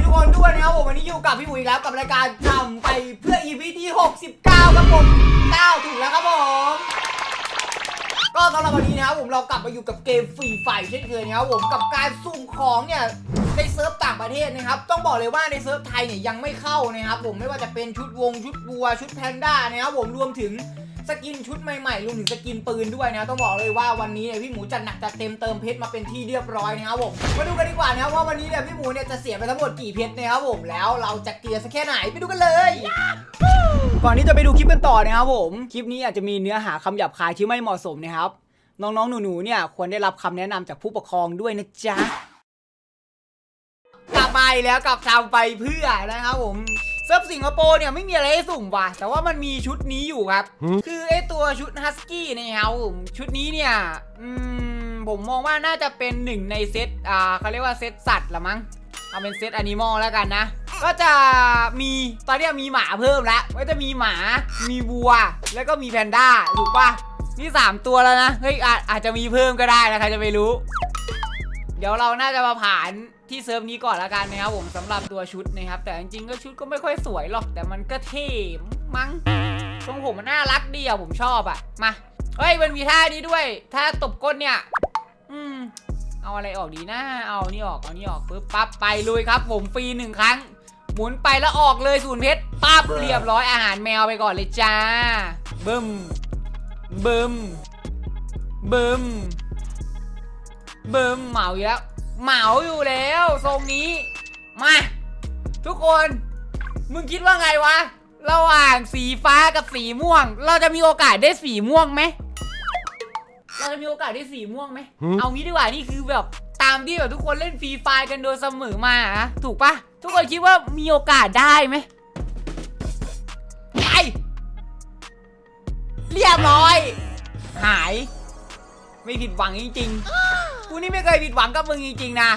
ดีทุกคนด้วยนะครับผมวันนี้อยู่กับพี่หมูอีกแล้วกับรายการทำไปเพื่อ EP ที่ 69 ครับผม9ถูกแล้วครับผม ก็สำหรับวันนี้นะครับผมเรากลับมาอยู่กับเกมฟรีไฟเช่นเคยนะครับผมกับการสุ่มของเนี่ยในเซิร์ฟต่างประเทศนะครับ ต้องบอกเลยว่าในเซิร์ฟไทยเนี่ยยังไม่เข้านะครับผมไม่ว่าจะเป็นชุดวงชุดวัวชุดแพนด้านะครับผมรวมถึงสกินชุดใหม่ๆรวมถึงสกินปืนด้วยนะต้องบอกเลยว่าวันนี้เนี่ยพี่หมูจัดหนักจัดเต็มเติมเพชรมาเป็นที่เรียบร้อยนะครับผมมาดูกันดีกว่านะครับว่าวันนี้เนี่ยพี่หมูเนี่ยจะเสียไปทั้งหมดกี่เพชรนะครับผมแล้วเราจะเกลียสักแค่ไหนไปดูกันเลย ก่อนที่จะไปดูคลิปกันต่อนะครับผม คลิปนี้อาจจะมีเนื้อหาคำหยาบคายที่ไม่เหมาะสมนะครับ น้องๆ หนูๆ เนี่ยควรได้รับคำแนะนำจากผู้ปกครองด้วยนะจ๊ะ กลับมาอีกแล้วกับทำไปเพื่อนะครับผมเซิร์ฟสิงคโปร์เนี่ยไม่มีอะไรให้สุ่มว่ะ แต่ว่ามันมีชุดนี้อยู่ครับ คือไอตัวชุดฮัสกี้นะครับผมชุดนี้เนี่ยอืมผมมองว่าน่าจะเป็นหนึ่งในเซตอ่าเขาเรียกว่าเซตสัตว์ละมั้งเอาเป็นเซตแอนิมอลแล้วกันนะ ก็จะมีตอนเนี้ยมีหมาเพิ่มแล้วก็จะมีหมา มีวัว แล้วก็มีแพนด้าถูกปะนี่ 3 ตัวแล้วนะเฮ้ยอาจอาจจะมีเพิ่มก็ได้นะใครจะไม่รู้ เดี๋ยวเราน่าจะมาผ่านที่เซิร์ฟนี้ก่อนละกันนะครับผมสำหรับตัวชุดนะครับ แต่จริงๆก็ชุดก็ไม่ค่อยสวยหรอก แต่มันก็เท่มั้งทรงผมมันน่ารักดีอะผมชอบอะมาเฮ้ยมันมีท่านี้ด้วยถ้าตบก้นเนี่ย อืมเอาอะไรออกดีนะ เอานี่ออก เอานี่ออกปึ๊บปั๊บไปลุยครับ ผมฟรีหนึ่งครั้ง มุนไปแล้วออกเลยศูนย์เพชรปั๊บเรียบร้อยอาหารแมวไปก่อนเลยจ้าบึ้มบึ้มบึ้มบึ้มเหมาอยู่แล้วเหมาอยู่แล้วทรงนี้มาทุกคน มึงคิดว่าไงวะระหว่างสีฟ้ากับสีม่วง เราจะมีโอกาสได้สีม่วงไหมเราจะมีโอกาสได้สีม่วงไหมเอางี้ดีกว่านี่คือแบบตามที่แบบทุกคนเล่นฟรีไฟร์กันโดยเสมอมาอะถูกปะ ทุกคนคิดว่ามีโอกาสได้ไหมไปเรียบร้อย หาย ไม่ผิดหวังจริงๆกูนี่ไม่เคยผิดหวังกับมึงจริงๆนะ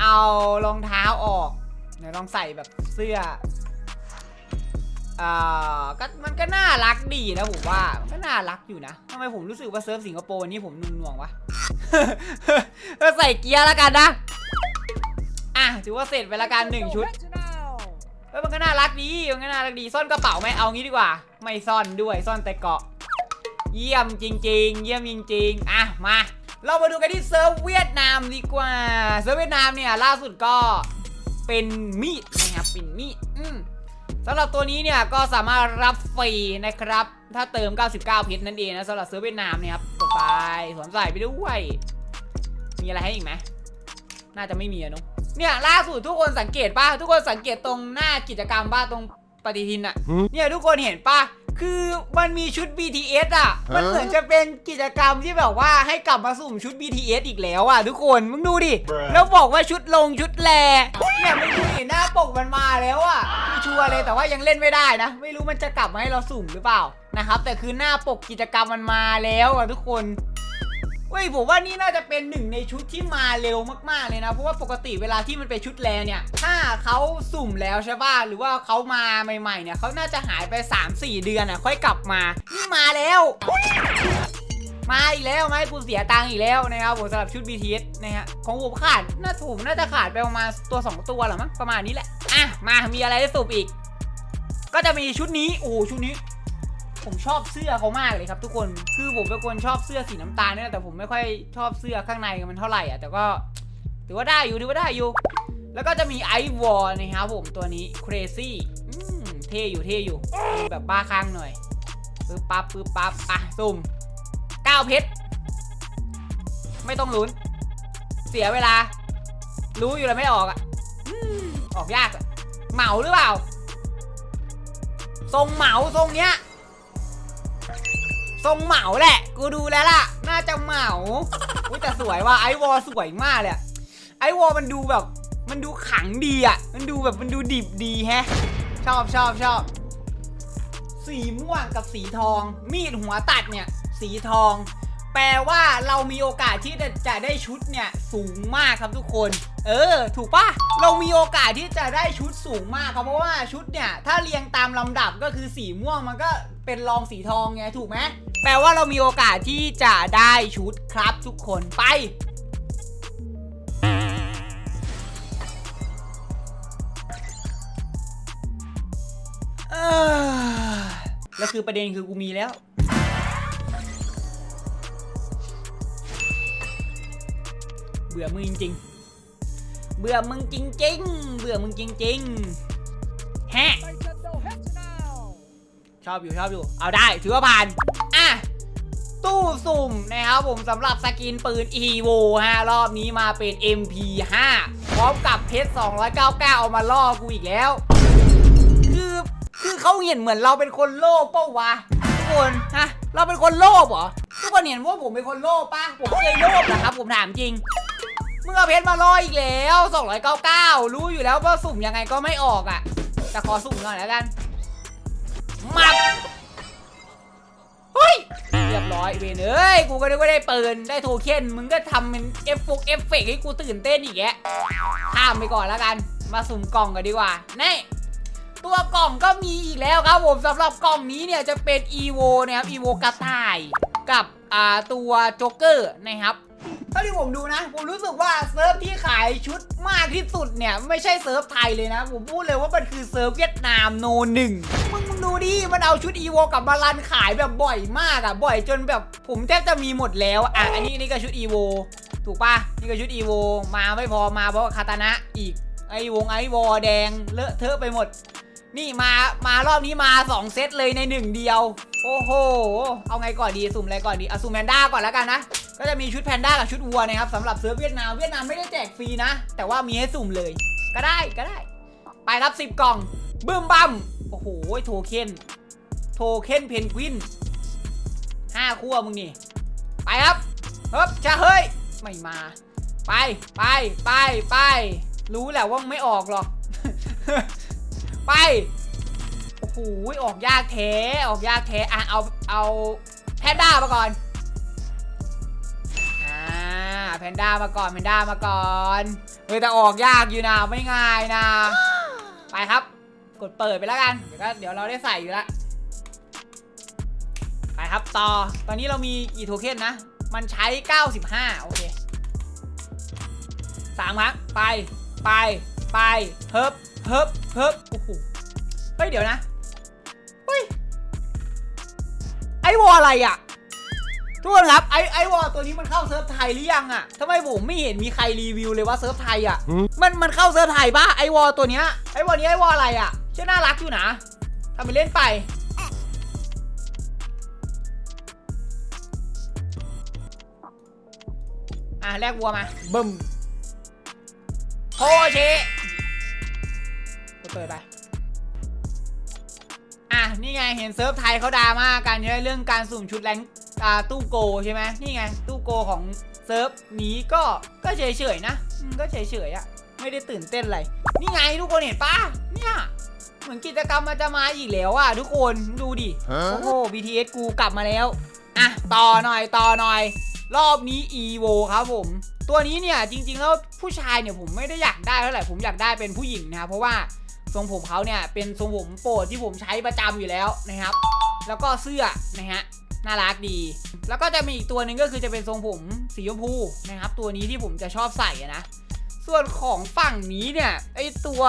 เอารองเท้าออกเดี๋ยวลองใส่แบบเสื้ออ่าก็มันก็น่ารักดีนะผมว่า มันก็น่ารักอยู่นะทำไมผมรู้สึกว่าเซิร์ฟสิงคโปร์นี่ผมนุ่งหน่วงๆวะ ก็ใส่เกียร์แล้วกันนะ อะถือว่าเสร็จไปละกันหนึ่งชุดเฮ้ยมันก็น่ารักดีมันก็น่ารักดีซ่อนกระเป๋าไหมเอางี้ดีกว่า ไม่ซ่อนด้วยซ่อนแต่เกาะ เยี่ยมจริง ๆ เยี่ยมจริงๆอะมา เรามาดูกันที่เซิร์ฟเวียดนามดีกว่า เซิร์ฟเวียดนามเนี่ยล่าสุดก็เป็นมีดนะครับเป็นมีดอืมสำหรับตัวนี้เนี่ยก็สามารถรับฟรีนะครับ ถ้าเติม 99 เพชรนั่นเองนะสำหรับเซิร์ฟเวียดนามเนี่ยครับต่อไปสวมใส่ไปด้วย มีอะไรให้อีกไหมน่าจะไม่มีอะเนาะ เนี่ยล่าสุดทุกคนสังเกตป่ะทุกคนสังเกตตรงหน้ากิจกรรมป่ะตรงปฏิทินอะหืมเนี่ยทุกคนเห็นป่ะคือมันมีชุด BTS อะ มันฮะเหมือนจะเป็นกิจกรรมที่แบบว่าให้กลับมาสุ่มชุด BTS อีกแล้วอะทุกคน มึงดูดิ Bruh แล้วบอกว่าชุดลงชุดแลเนี่ยมึงดูดิหน้าปกมันมาแล้วอะคือชัวร์เลยแต่ว่ายังเล่นไม่ได้นะ ไม่รู้มันจะกลับมาให้เราสุ่มหรือเปล่านะครับ แต่คือหน้าปกกิจกรรมมันมาแล้วอะทุกคน เว้ยผมว่านี่น่าจะเป็นหนึ่งในชุดที่มาเร็วมากๆเลยนะ เพราะว่าปกติเวลาที่มันเป็นชุดแลเนี่ย ถ้าเขาสุ่มแล้วใช่ป่ะหรือว่าเขามาใหม่ๆเนี่ยเขาน่าจะหายไป 3-4 เดือนอะค่อยกลับมานี่มาแล้วมาอีกแล้วไหมกูเสียตังค์อีกแล้วนะครับผมสำหรับชุด BTS นะฮะของผมขาดน่าถูกน่าจะขาดไปประมาณตัว 2 ตัวหรอมั้งประมาณนี้แหละ อะ มามีอะไรให้สุ่มอีก ก็จะมีชุดนี้ โอ้ชุดนี้ ผมชอบเสื้อเขามากเลยครับทุกคน คือผมเป็นคนชอบเสื้อสีน้ำตาลเนี่ยแต่ผมไม่ค่อยชอบเสื้อข้างในมันเท่าไหร่อะ แต่ก็ถือว่าได้อยู่ถือว่าได้อยู่ แล้วก็จะมีไอวอลนะครับผมตัวนี้ crazy อืมเท่อยู่เท่อยู่แบบบ้าคลั่งหน่อยปึ๊บปั๊บปึ๊บปั๊บอะสุ่มเก้าเพชรไม่ต้องลุ้น เสียเวลา รู้อยู่แล้วไม่ออกอะออกยากอะเหมาหรือเปล่า ทรงเหมาทรงเนี้ย ทรงเหมาแหละ กูดูแล้วล่ะ น่าจะเหมาอุ้ยแต่สวยว่ะไอวอลสวยมากเลยไอวอลมันดูแบบ มันดูขังดีอะ มันดูแบบมันดูดิบดีแฮะ ชอบชอบชอบสีม่วงกับสีทอง มีดหัวตัดเนี่ย สีทอง แปลว่าเรามีโอกาสที่จะจะได้ชุดเนี่ยสูงมากครับทุกคน เออ ถูกปะเรามีโอกาสที่จะได้ชุดสูงมากครับเพราะว่าชุดเนี่ย ถ้าเรียงตามลำดับก็คือสีม่วงมันก็เป็นรองสีทองไงถูกไหม แปลว่าเรามีโอกาสที่จะได้ชุดครับทุกคนไปแล้วคือประเด็นคือกูมีแล้ว เบื่อมึงจริงเบื่อมึงจริงๆ เบื่อมึงจริงๆ แฮะ ชอบอยู่ชอบอยู่ เอาได้ ถือว่าผ่าน ตู้สุ่มนะครับผมสำหรับสกินปืน EVO ฮะรอบนี้มาเป็น MP5 พร้อมกับเพชร 299 เอามาล่อกูอีกแล้ว คือคือเขาเห็นเหมือนเราเป็นคนโลภเป้าวะทุกคนฮะเราเป็นคนโลภเหรอทุกคนเห็นว่าผมเป็นคนโลภปะผมเคยโลภเหรอครับ ผมถามจริงเมึงเอเพชรมาล่ออีกแล้ว 299 รู้อยู่แล้วว่าสุ่มยังไงก็ไม่ออกอะแต่ขอสุ่มหน่อยแล้วกันมับ เฮ้ยเรียบร้อยเวนเอ้ยกูก็นึกว่าได้ปืนได้โทเค็นมึงก็ทำเป็นเอฟฟกเอฟเฟกต์ให้กูตื่นเต้นอีกแยะข้ามไปก่อนแล้วกัน มาสุ่มกล่องกันดีกว่านี่ตัวกล่องก็มีอีกแล้วครับผมสำหรับกล่องนี้เนี่ยจะเป็นอีโวนะครับอีโวกระต่ายกับอ่าตัวโจ๊กเกอร์นะครับ เท่าที่ผมดูนะ ผมรู้สึกว่าเซิร์ฟที่ขายชุดมากที่สุดเนี่ย ไม่ใช่เซิร์ฟไทยเลยนะ ผมพูดเลยว่ามันคือเซิร์ฟเวียดนามโนหนึ่งมึงมึงดูดิมันเอาชุด EVO กลับมารันขายแบบบ่อยมากอะบ่อยจนแบบผมแทบจะมีหมดแล้วอะอันนี้นี่ก็ชุด EVO ถูกปะนี่ก็ชุด EVO มาไม่พอมาเพราะว่าคาตานะอีกไอวงไอวอแดงเลอะเทอะไปหมด นี่มามารอบนี้มา 2 เซตเลยใน1เดียว โอ้โห เอาไงก่อนดีสุ่มอะไรก่อนดีเอาสุ่มแพนด้าก่อนแล้วกันนะ ก็จะมีชุดแพนด้ากับชุดวัวนะครับสำหรับเซิร์ฟเวียดนามเวียดนามไม่ได้แจกฟรีนะ แต่ว่ามีให้สุ่มเลย ก็ได้ก็ได้ ไปครับ 10 กล่องบึ้มบัมโอ้โหโทเค็นโทเค็นเพนกวินห้าคู่มึงนี่ไปครับเฮ้ยจะเฮ้ยไม่มา ไปไปไปไปรู้แหละว่าไม่ออกหรอก ไปโอ้โหออกยากแท้ออกยากแท้อะเอาเอาแพนด้ามาก่อน แพนด้ามาก่อนแพนด้ามาก่อนเฮ้ยแต่ออกยากอยู่นะไม่ง่ายนะ ไปครับ กดเปิดไปแล้วกัน เดี๋ยวก็เดี๋ยวเราได้ใส่อยู่ล้วไปครับต่อตอนนี้เรามีกี่โทเค็นนะ มันใช้ 95 โอเคสามครั้งไปไปไปเฮิบเฮิบเฮิบโอ้โหเฮ้ยเดี๋ยวนะเฮ้ยไอ้วออะไรอะ ทุกคนครับไอไอวอลตัวนี้มันเข้าเซิร์ฟไทยหรือยังอะทำไมผมไม่เห็นมีใครรีวิวเลยว่าเซิร์ฟไทยอะมันมันเข้าเซิร์ฟไทยป่ะไอวอลตัวเนี้ยไอวอลนี้ไอวอลอะไรอะเชื่อน่ารักอยู่นะทำไปเล่นไปอะแลกวัวมาบึมโคชิเปิดไปอะนี่ไงเห็นเซิร์ฟไทยเขาดราม่ากันใช่ไหมเรื่องการสุ่มชุดแรงอ่า ตู้โกใช่ไหมนี่ไง ตู้โกของเซิร์ฟนี้ก็ก็เฉยๆนะอืมก็เฉยๆอะไม่ได้ตื่นเต้นอะไรนี่ไงทุกคนเห็นปะเนี่ยเหมือนกิจกรรมมันจะมาอีกแล้วอะทุกคนดูดิโอ้โห BTS กูกลับมาแล้วอะต่อหน่อยต่อหน่อย รอบนี้ EVO ครับผม ตัวนี้เนี่ยจริง ๆ แล้วผู้ชายเนี่ยผมไม่ได้อยากได้เท่าไหร่ผมอยากได้เป็นผู้หญิงนะครับเพราะว่าทรงผมเขาเนี่ยเป็นทรงผมโปรดที่ผมใช้ประจำอยู่แล้วนะครับ แล้วก็เสื้อนะฮะ น่ารักดี แล้วก็จะมีอีกตัวหนึ่งก็คือจะเป็นทรงผมสีชมพูนะครับ ตัวนี้ที่ผมจะชอบใส่นะ ส่วนของฝั่งนี้เนี่ยไอตัว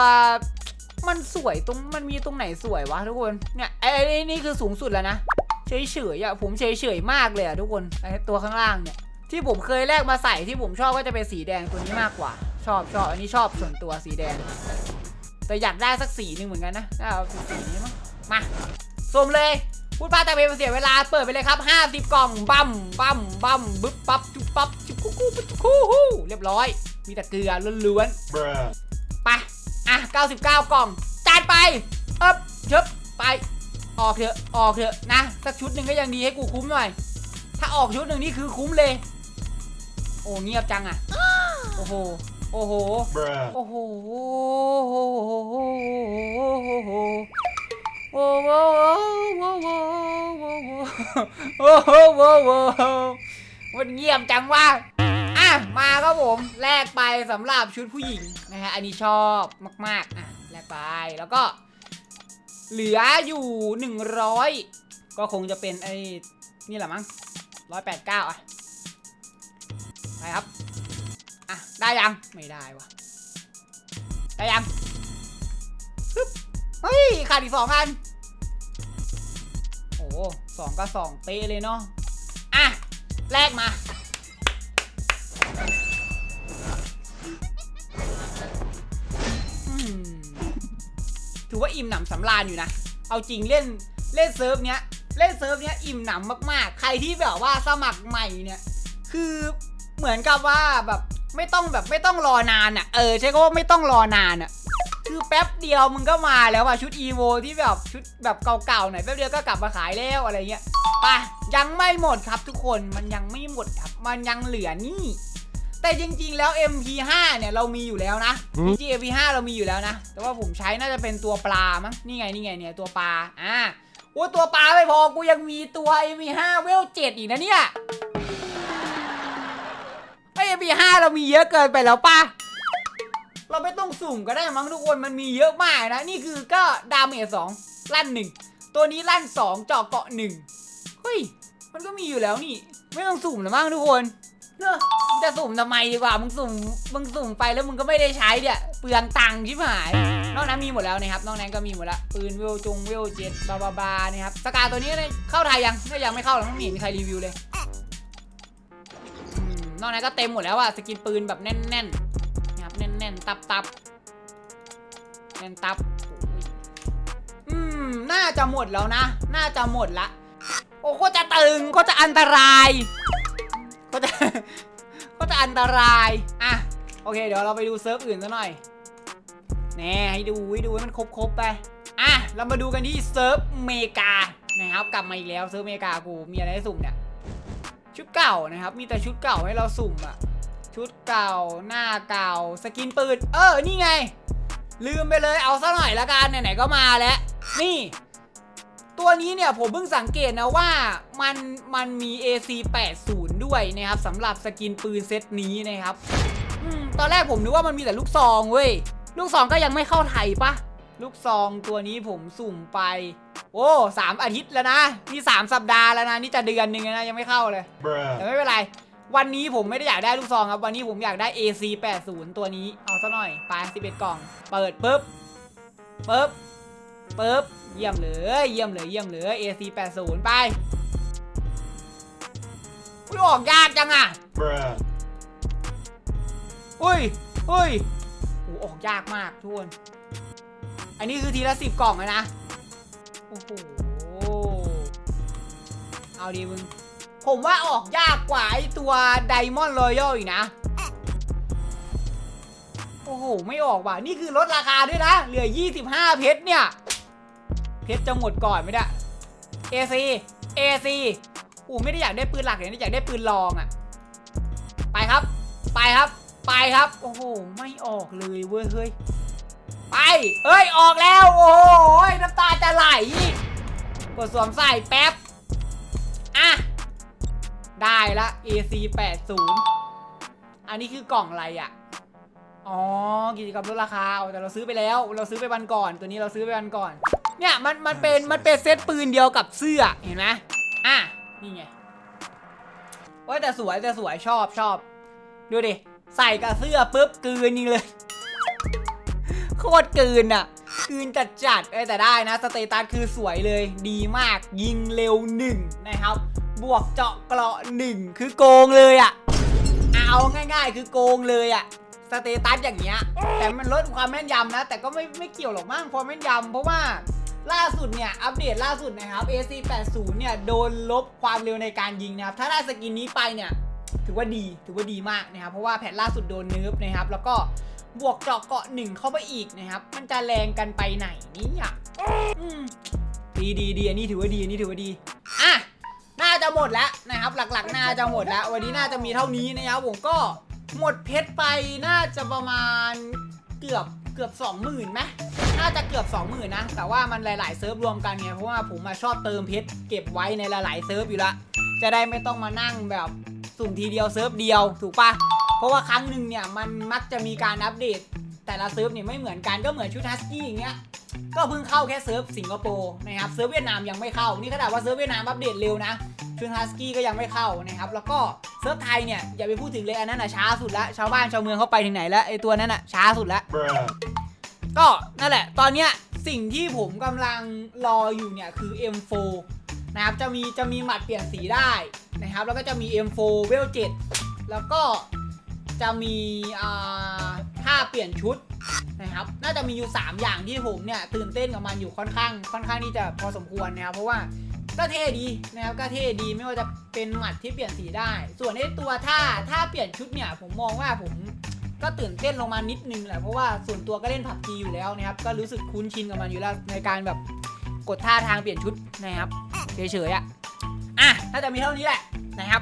มันสวยตรงมันมีตรงไหนสวยวะทุกคนเนี่ยไอไอ้นี่คือสูงสุดแล้วนะเฉยเฉยอะผมเฉยเฉยมากเลยอะทุกคนไอตัวข้างล่างเนี่ยที่ผมเคยแลกมาใส่ที่ผมชอบก็จะเป็นสีแดงตัวนี้มากกว่า ชอบชอบอันนี้ชอบส่วนตัวสีแดง แต่อยากได้สักสีหนึ่งเหมือนกันนะน่าเอาสีนี้มั้งมาสมเลย พูดป้าแต่เป็นเสียเวลาเปิดไปเลยครับ 50 กล่องบัมบัมบัมบึ๊บปั๊บจุ๊บปั๊บจุ๊บคู่คู่คู่ฮู้เรียบร้อย มีแต่เกลือล้วนๆ Bruh. ไปอะ 99 กล่องจัดไปเอ๊บเชิบไป ออกเถอะออกเถอะนะ สักชุดหนึ่งก็ยังดีให้กูคุ้มหน่อย ถ้าออกชุดหนึ่งนี่คือคุ้มเลย โอ้เงียบจังอะ โอ้โหโอ้โห Bruh. โอ้โหโอ้โห โอ้โหโอ้โหโอ้โหโอ้โหมันเงียบจังว่าอะมาครับผมแลกไปสำหรับชุดผู้หญิงนะฮะอันนี้ชอบมากๆอะแลกไปแล้วก็ เหลืออยู่ 100 ก็คงจะเป็นไอ้นี่แหละมั้ง189อะไปครับอะได้ยังไม่ได้วะได้ยังปึ๊บ เฮ้ยขาดอีกสองอัน โอ้สองกับสองเป๊ะเลยเนาะ อะ แลกมา ถือว่าอิ่มหนำสำราญอยู่นะ เอาจริงเล่นเล่นเซิร์ฟเนี้ย เล่นเซิร์ฟเนี้ยอิ่มหนำมากๆ ใครที่แบบว่าสมัครใหม่เนี่ย คือเหมือนกับว่าแบบไม่ต้องแบบไม่ต้องรอนานอะ่ะ เออใช่ก็ว่าไม่ต้องรอนานอะ่ะ คือแป๊บเดียวมึงก็มาแล้วอะชุดอีโวที่แบบชุดแบบเก่าๆหน่อยแป๊บเดียวก็กลับมาขายแล้วอะไรเงี้ยไปยังไม่หมดครับทุกคนมันยังไม่หมดครับมันยังเหลือนี่ แต่จริงๆแล้ว MP5 เนี่ยเรามีอยู่แล้วนะอืมจริงๆ MP5 เรามีอยู่แล้วนะ แต่ว่าผมใช้น่าจะเป็นตัวปลามั้งนี่ไงนี่ไงเนี่ยตัวปลาอ่าโอ้ตัวปลาไม่พอกูยังมีตัว MP5 เวล7อีกนะเนี่ยไอ้ MP5 เรามีเยอะเกินไปแล้วป่ะ เราไม่ต้องสุ่มก็ได้มั้งทุกคนมันมีเยอะมากนะ นี่คือก็ดาเมจสองลั่นหนึ่งตัวนี้ลั่นสองเจาะเกาะหนึ่งเฮ้ยมันก็มีอยู่แล้วนี่ ไม่ต้องสุ่มหรอมั้งทุกคนเนอะจะสุ่มทำไมดีกว่ามึงสุ่มมึงสุ่มไปแล้วมึงก็ไม่ได้ใช้เนี่ยเปลืองตังค์ชิบหาย นอกนั้นมีหมดแล้วนะครับ นอกนั้นก็มีหมดล้วปืนเวลจงเวลเจ็ดบาบาบานะครับสกาตัวนี้เนี่ยเข้าไทยยังก็ยังไม่เข้าหรอกไม่เห็นมีใครรีวิวเลยนอกนั้นก็เต็มหมดแล้วอะสกินปืนแบบแน่น ๆ แน่นๆ ตับตับแน่นตับอืม น่าจะหมดแล้วนะ น่าจะหมดละ โอ้โคจะตึงโคจะอันตรายโคจะโคจะอันตราย อะ โอเค เดี๋ยวเราไปดูเซิร์ฟอื่นซะหน่อย แน่ให้ดูให้ดูให้มันครบๆไป อะ เรามาดูกันที่เซิร์ฟเมกา นะครับ กลับมาอีกแล้วเซิร์ฟเมกากูมีอะไรให้สุ่มเนี่ย ชุดเก่านะครับ มีแต่ชุดเก่าให้เราสุ่มอะ ชุดเก่าหน้าเก่า สกินปืน เออ นี่ไง ลืมไปเลยเอาซะหน่อยละกันไหนๆก็มาแล้ว นี่ ตัวนี้เนี่ยผมเพิ่งสังเกตนะว่ามันมันมี AC 80ด้วยนะครับสำหรับสกินปืนเซตนี้นะครับอมตอนแรกผมนึกว่ามันมีแต่ลูกซองเว้ย ลูกซองก็ยังไม่เข้าไทยปะลูกซองตัวนี้ผมสุ่มไป โอ้สามอาทิตย์แล้วนะ นี่สามสัปดาห์แล้วนะ นี่จะเดือนหนึ่งแล้วนะยังไม่เข้าเลย Bruh. แต่ไม่เป็นไร วันนี้ผมไม่ได้อยากได้ลูกซองครับ วันนี้ผมอยากได้ AC 80ตัวนี้ เอาซะหน่อยไป11 กล่อง เปิดปุ๊บปุ๊บปุ๊บ เยี่ยมเลย เยี่ยมเลย เยี่ยมเลย AC 80ไปอุ้ยออกยากจังอะ Bruh. อุ้ยอุ้ยโอ้ออกยากมากทุกคน อันนี้คือทีละสิบกล่องเลยนะ โอ้โห เอาดีมึง ผมว่าออกยากกว่าไอตัวไดมอนด์รอยัลอีกนะ โอ้โห ไม่ออกว่ะ นี่คือลดราคาด้วยนะ เหลือ 25 เพชรเนี่ย เพชรจะหมดก่อนไม่ได้ AC AC โอ้ไม่ได้อยากได้ปืนหลักเลยนะอยากได้ปืนรองอะไปครับ ไปครับ ไปครับ โอ้โห ไม่ออกเลยเว้ย เฮ้ย ไปเฮ้ย ออกแล้ว โอ้โห น้ำตาจะไหล กดสวมใส่แป๊บ อะ ได้ละ AC 80อันนี้คือกล่องอะไรอะ อ๋อ กิจกรรมลดราคาเอาแต่เราซื้อไปแล้ว เราซื้อไปวันก่อน ตัวนี้เราซื้อไปวันก่อน เนี่ยมันมันเป็นมันเป็นเซตปืนเดียวกับเสื้อ เห็นไหมอะ นี่ไงโอ้ยแต่สวยแต่สวยชอบชอบ ดูดิ ใส่กับเสื้อปุ๊บกลืนนี่เลย โคตรกลืนอะกลืนจัดจัดๆเอ้ยแต่ได้นะ สเตตัสคือสวยเลยดีมากยิงเร็วหนึ่งนะครับ บวกเจาะเกราะหนึ่งคือโกงเลยอะเอาง่ายๆ คือโกงเลยอะสเตตัสอย่างเงี้ยแต่มันลดความแม่นยำนะ แต่ก็ไม่ไม่เกี่ยวหรอกมั้งความแม่นยำเพราะว่าล่าสุดเนี่ย อัปเดตล่าสุดนะครับ AC 80เนี่ย โดนลบความเร็วในการยิงนะครับ ถ้าได้สกินนี้ไปเนี่ย ถือว่าดีถือว่าดีมากนะครับ เพราะว่าแพทล่าสุดโดนเนิร์ฟนะครับ แล้วก็บวกเจาะเกาะหนึ่งเข้าไปอีกนะครับ มันจะแรงกันไปไหนนี่ยอืมดีดีดีอันนี้ถือว่าดีอันนี้ถือว่าดีอะ น่าจะหมดแล้วนะครับ หลักๆน่าจะหมดแล้ว วันนี้น่าจะมีเท่านี้นะครับผมก็หมดเพชรไปน่าจะประมาณเกือบเกือบสองหมื่นไหมน่าจะเกือบสองหมื่นนะ แต่ว่ามันหลาย ๆ เซิร์ฟรวมกันไง เพราะว่าผมมาชอบเติมเพชรเก็บไว้ในหลาย ๆ เซิร์ฟอยู่ละ จะได้ไม่ต้องมานั่งแบบสุ่มทีเดียวเซิร์ฟเดียวถูกปะเพราะว่าครั้งหนึ่งเนี่ยมันมักจะมีการอัปเดต แต่ละเซิร์ฟเนี่ยไม่เหมือนกันก็เหมือนชุดฮัสกี้อย่างเงี้ย ก็เพิ่งเข้าแค่เซิร์ฟสิงคโปร์นะครับเซิร์ฟเวียดนามยังไม่เข้า นี่ขนาดว่าเซิร์ฟเวียดนามอัปเดตเร็วนะชุดฮัสกี้ก็ยังไม่เข้านะครับแล้วก็เซิร์ฟไทยเนี่ยอย่าไปพูดถึงเลยอันนั้นอะช้าสุดละชาวบ้านชาวเมืองเขาไปถึงไหนแล้วไอตัวนั้นอะช้าสุดละก็นั่นแหละ ตอนเนี้ยสิ่งที่ผมกำลังรออยู่เนี่ยคือ M4 นะครับจะมีจะมีหมัดเปลี่ยนสีได้นะครับแล้วก็จะมี M4 เวล7แล้วก็จะมีอ่าาเปลี่ยนชุดนะครับ น่าจะมีอยู่ 3 อย่างที่ผมเนี่ยตื่นเต้นกับมันอยู่ค่อนข้าง ค่อนข้างที่จะพอสมควรนะครับ เพราะว่าก็เท่ดีนะครับก็เท่ดีไม่ว่าจะเป็นหมัดที่เปลี่ยนสีได้ ส่วนไอ้ตัวท่าท่าเปลี่ยนชุดเนี่ยผมมองว่าผมก็ตื่นเต้นลงมานิดนึงแหละเพราะว่าส่วนตัวก็เล่นผับจีอยู่แล้วนะครับก็รู้สึกคุ้นชินกับมันอยู่แล้วในการแบบกดท่าทางเปลี่ยนชุดนะครับเฉยๆอะอะน่าจะมีเท่านี้แหละนะครับ